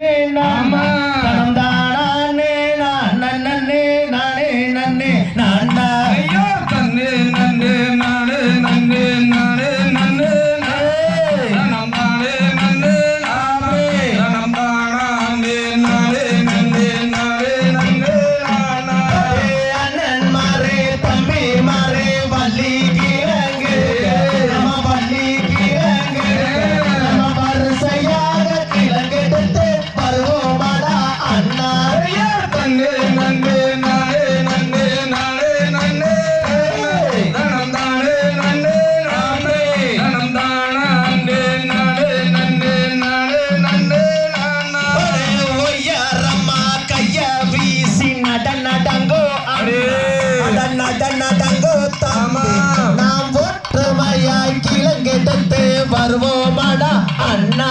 நாம தனம் நட நட நடங்கோ தாமா நாம் ஒற்றுமையாய் கிழங்கெடுத்து வருவோமாடா அண்ணா.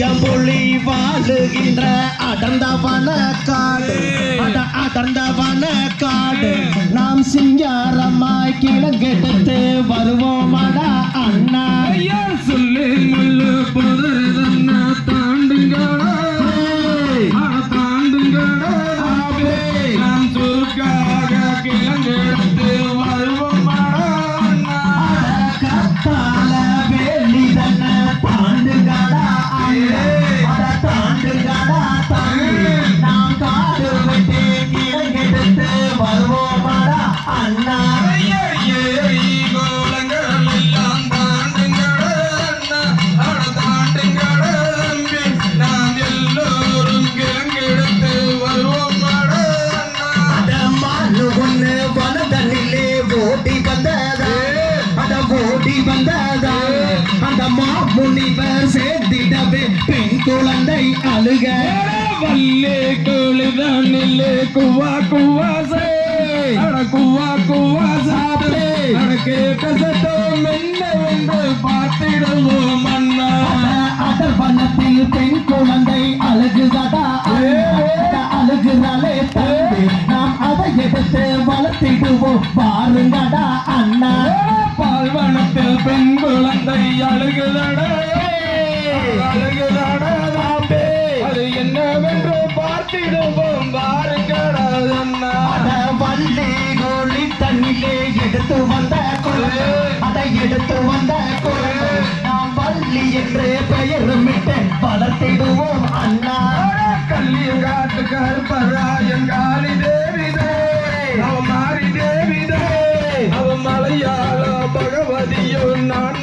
தன்ன புலி வாழுகின்ற அடர்ந்தவன காடு. அட அடர்ந்தவன காடு. நாம் சிங்காரமாய் கிழங்கெடுத்து வருவோமடா அண்ணா. முனிவர் சேர்ந்திடவே பெண் குழந்தை அழுக வல்லே குவா குவா குவாசே குவா குவா சாத்தே அட கேட்ட சத்தம் என்னவென்று பார்த்திடுவோம் அண்ணா அடர் வனத்தில் பெண் குழந்தை அழுகுதடா அண்ணா. அழுகுறாளே தம்பி நாம் அதை எடுத்து வளர்த்திடுவோம் பாருங்கடா அண்ணா குழந்தை அழுகுதடா அழுகுதடா அது என்னவென்று பார்த்திடுவோம். பாருங்கடா வள்ளி கோழி தண்ணிலே எடுத்து வந்த குழந்தை அதை எடுத்து வந்த குழந்தை நாம் வள்ளி என்று பெயருமிட்டு வளர்த்திடுவோம் அண்ணா. கல்லியம் காட்டு கருப்பராயன் காளி தேவிதே. அவ மாறி தேவிதே. அவ மலையாள பகவதியோ நான்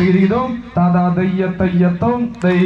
நானா தந்தை தரிகிதோம் தை